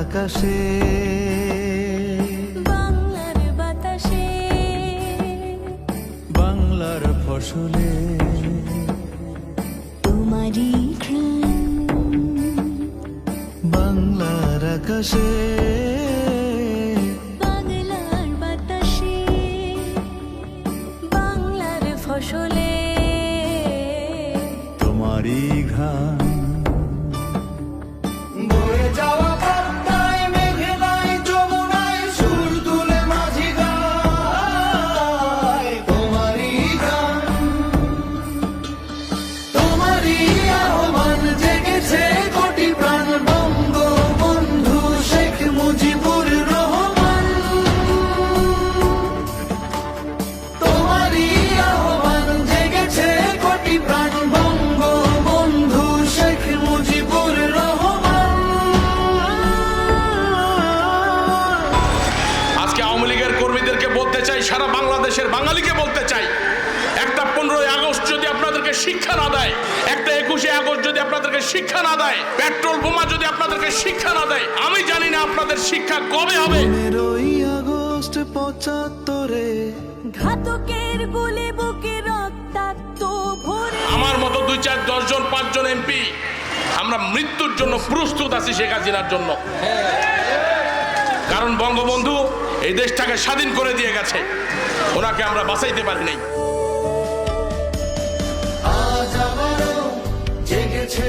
আকাশে। বাংলার বাতাসে। বাংলার ফসলে। তোমারই বাংলার আকাশে। বাংলার বাতাসে। বাংলার ফসলে। তোমারই ঘ্রাণ। সারা বাংলাদেশের বাঙালিকে বলতে চাই। একটা পনেরোই আগস্ট যদি আপনাদেরকে শিক্ষা না দেয় একটা একুশে আগস্ট যদি আপনাদেরকে শিক্ষা না দেয় পেট্রোল বোমা যদি আপনাদেরকে শিক্ষা না দেয় আমি জানি না আপনাদের শিক্ষা কবে হবে। আগস্ট পঁচাত্তরে ঘাতকের গুলি বুকে রক্তাক্ত ভরে। আমার মতো দুই চার দশজন পাঁচজন এমপি আমরা মৃত্যুর জন্য প্রস্তুত আছি শেখ হাসিনার জন্য। কারণ বঙ্গবন্ধু এই দেশটাকে স্বাধীন করে দিয়ে গেছে। ওনাকে আমরা বাঁচাইতে পারি নাই। জেগেছে